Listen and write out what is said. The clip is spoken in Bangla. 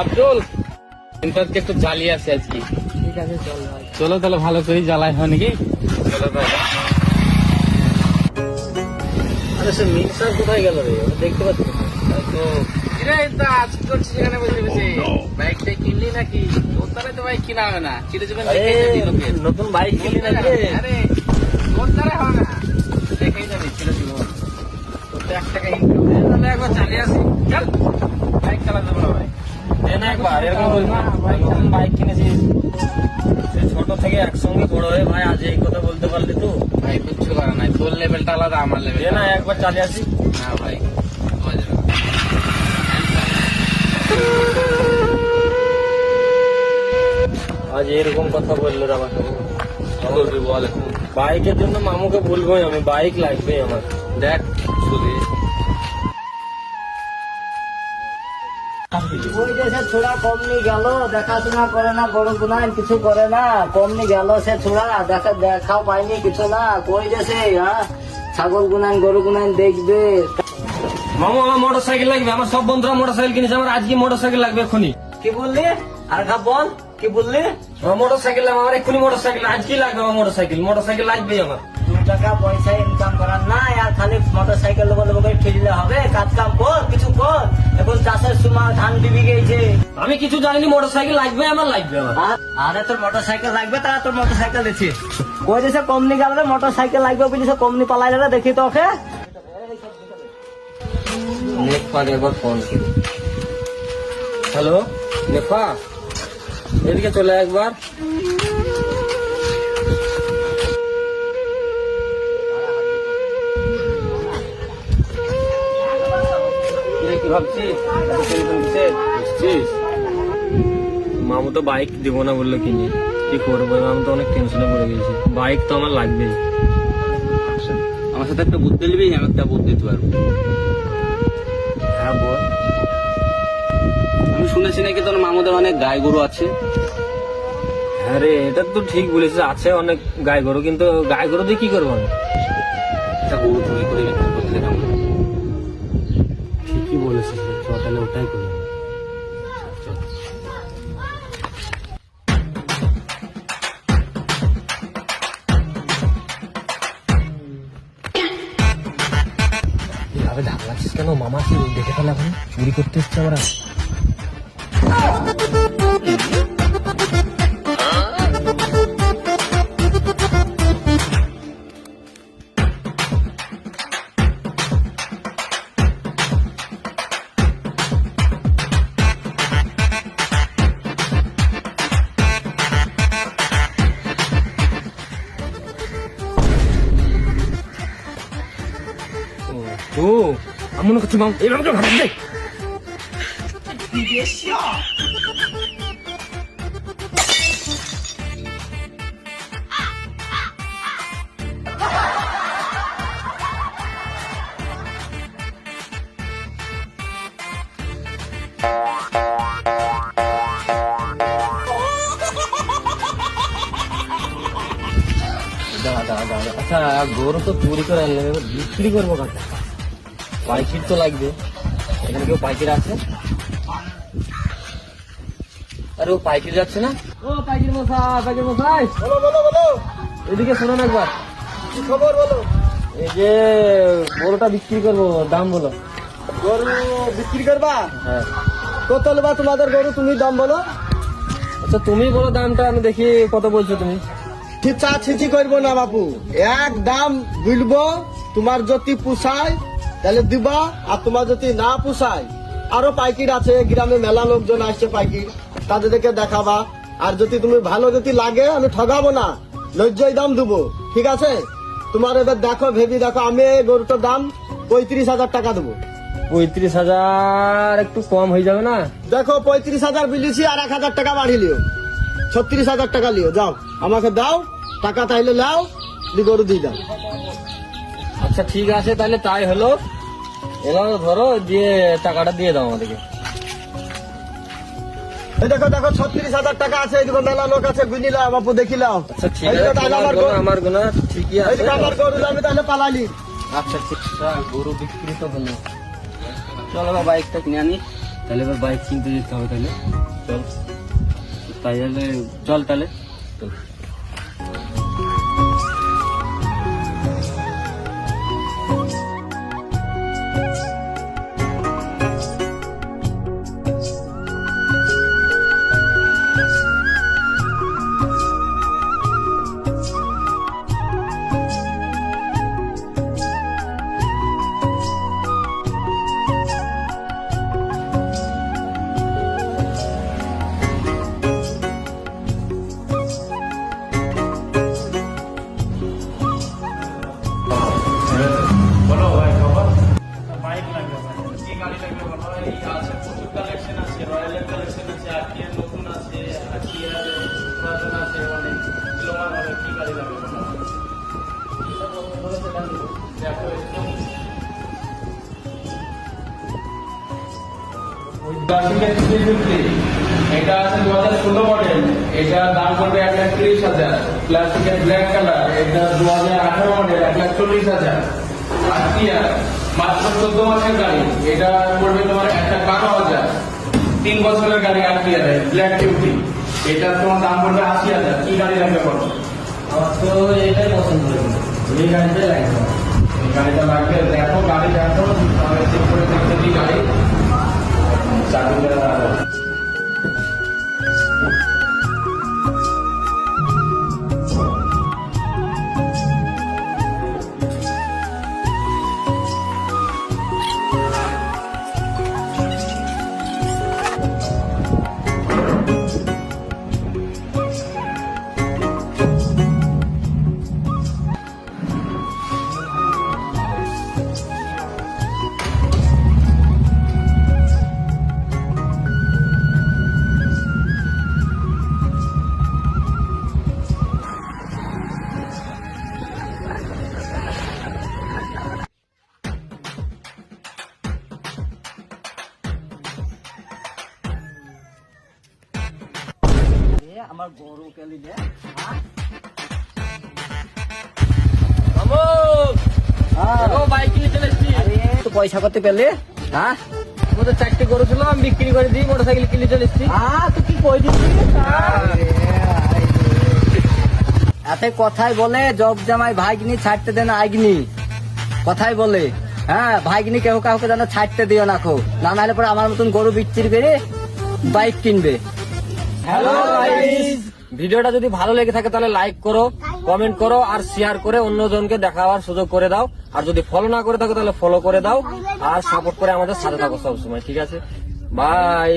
আব্দুল আজকে একটু জ্বালিয়ে আছে আজকে। ঠিক আছে চল ভাই। চলো তাহলে ভালো করে জ্বালাই হয় নাকি? চলো তাহলে। আরে সে মিক্সার কোথায় গেল রে? দেখতে পাচ্ছি তো কিরে তা আজকে করছিস এখানে বসে বসে। বাইকটা কিনলি নাকি? তোর তাহলে তো বাইক কিনা হবে না। দেখে যাবি লোকে নতুন বাইক কিনলি নাকি? রে? আরে তোর দ্বারা হবে না। দেখেই যাবি চিড়ে যাব তোর তো এক টাকা ইনকাম তাহলে একবার চালিয়ে আসি। চল বাইক চালাতে পারো ভাই। দে না একবার এরকম বাইক কিনেছিস? সে ছোট থেকে একসঙ্গে বড় হয়ে ভাই আজ এই কথা বলতে পারলি তো? ভাই কিচ্ছু করে নাই। তোর লেভেলটা আলাদা আমার লেভেল না একবার চালিয়ে আসি। না ভাই। আজ এরকম কথা বলল রে আমাকে। বলবি বল। বাইকের জন্য মামুকে বলবোই আমি বাইক লাগবে আমার। দেখ শুধু ওই সে ছোড়া কমনি গেল দেখাশোনা করে না বড় গুনায় কিছু করে না কমনি গেল সে ছোড়া দেখা দেখাও পাইনি কিছু না কই সে হ্যাঁ ছাগল গুনান গরু গুনান দেখবে। মামু আমার মোটর সাইকেল লাগবে আমার সব বন্ধুরা মোটর সাইকেল কিনেছে আমার আজকে মোটর সাইকেল লাগবে এক্ষুনি। কি বললি? আর খা বল কি বললি? আমার মোটর সাইকেল লাগবে আমার এক্ষুনি মোটর সাইকেল আজকেই লাগবে আমার মোটর সাইকেল মোটর সাইকেল লাগবেই আমার। টাকা পয়সা ইনকাম করার না আর খালি মোটর সাইকেল বলে করে ঠিকলে হবে। কাজ কাম কর কিছু কর। এখন চাষের সময় ধান দিবি গেছে। আমি কিছু জানিনি মোটর সাইকেল লাগবে আমার লাগবে আমার। আরে তোর মোটর সাইকেল লাগবে তারা তোর মোটর সাইকেল দিচ্ছি কই সে কমনি গেল রে মোটর সাইকেল লাগবে বলি সে কমনি পালাইলে রে দেখি তো ওকে একবার ফোন হ্যালো নেপা এদিকে চলে একবার। ভাবছিস? বুঝছিস? মামু তো বাইক দিব না বলল কিনে। কি করব? আমি তো অনেক টেনশনে পড়ে গেছি। বাইক তো আমার লাগবেই। আমার সাথে একটা বুদ্ধি নিবি আমি একটা বুদ্ধি দিতে পারব হ্যাঁ বল। আমি শুনেছি নাকি তোর মামুদের অনেক গাই গরু আছে? হ্যাঁ রে এটা তো ঠিক বলেছিস আছে অনেক গাই গরু কিন্তু গাই গরু দিয়ে কি করব আমি? একটা গরু চুরি করে বিক্রি করতে চ তাহলে ওটাই করি। এভাবে কেন? মামা সে দেখে ফেলা চুরি করতে এসছে আমরা ও আমি মনে করছি মাম এইভাবে তো ভাবছি দেখ দাঁড়া আচ্ছা গরু তো চুরি করে এবার বিক্রি করব কাকে? পাইকির তো লাগবে। এখানে কেউ পাইকির আছে? আরে ও পাইকির যাচ্ছে না? ও পাইকির মশাই পাইকির মশাই। বলো বলো বলো। এদিকে শোনো না একবার। কি খবর বলো? এই যে গরুটা বিক্রি করব দাম বলো। গরু বিক্রি করবা? হ্যাঁ। কত নেবা তোমাদের গরু? তুমি দাম বলো। আচ্ছা তুমি বলো দামটা আমি দেখি কত বলছো তুমি। ঠিক চা ছিচি করব না বাপু। এক দাম বুঝব তোমার যদি পুষায় তাহলে দিবা আর তোমার যদি না পুষায়। আরও পাইকির আছে গ্রামে মেলা লোকজন আসছে পাইকির তাদেরকে দেখাবা। আর যদি তুমি ভালো যদি লাগে আমি ঠগাবো না লজ্জয় দাম দেবো ঠিক আছে? তোমার এবার দেখো ভেবি দেখো আমি এই গরুটার দাম পঁয়ত্রিশ হাজার টাকা দেবো। পঁয়ত্রিশ হাজার একটু কম হয়ে যাবে না? দেখো পঁয়ত্রিশ হাজার বিলিছি আর এক হাজার টাকা বাড়ি লিও। ছত্রিশ হাজার টাকা লিও যাও আমাকে দাও টাকা তাইলে লাও দি গরু দিয়ে দাও। আচ্ছা ঠিক আছে তাহলে তাই হলো। এবার ধরো দিয়ে টাকাটা দিয়ে দাও আমাদেরকে। এই দেখো দেখো ছত্রিশ হাজার টাকা আছে এইদিকে মেলা লোক আছে গুনিলাম বাপু দেখিলাম আচ্ছা ঠিক আছে আমার গোনা, ঠিকই আছে। আমার গরু আমি তাহলে পালালি। আচ্ছা ঠিক আছে, গরু বিক্রি তো হলো। চলো বা বাইকটা কিনে আনি। তাহলে এবার বাইক কিনতে যেতে হবে তাহলে চল। তাই চল তাহলে চল। এটা আছে দু হাজার ষোলো মডেল এটা দাম পড়বে এক লাখ ত্রিশ হাজার। ক্লাসিকের ব্ল্যাক কালার এটা দু হাজার আঠারো মডেল এক লাখ চল্লিশ হাজার। আরটিআর মাত্র চোদ্দ মাসের গাড়ি। এটা পড়বে তোমার একটা বারো হাজার। তিন বছরের গাড়ি আরটিআর ব্ল্যাক ডিউটি এটা তোমার দাম পড়বে আশি হাজার। কি গাড়ি লাগবে বলো? আমার তো এটাই পছন্দ হয়েছে এই গাড়িটাই লাগবে। গাড়িটা লাগবে। দেখো গাড়ি দেখো তাহলে চেক করে দেখতে দিই গাড়ি। আমার গরু কেলি দে বাইক কিনে চলে এসছি। তো পয়সা করতে পেলে? হ্যাঁ? ও তো চারটে গরু ছিল আমি বিক্রি করে দিই মোটর সাইকেল কিনে চলে এসছি। হ্যাঁ কি কই এতে কথাই বলে জব জামাই ভাইগনি ছাড়তে দেন আইগনি কথাই বলে। হ্যাঁ ভাইগনি কেউ কাউকে যেন ছাড়তে দিও না খো। না নাহলে পরে আমার মতন গরু বিক্রি করে বাইক কিনবে। ভিডিওটা যদি ভালো লেগে থাকে তাহলে লাইক করো কমেন্ট করো আর শেয়ার করে অন্যজনকে দেখাবার সুযোগ করে দাও। আর যদি ফলো না করে থাকো তাহলে ফলো করে দাও। আর সাপোর্ট করে আমাদের সাথে থাকো সবসময় ঠিক আছে? বাই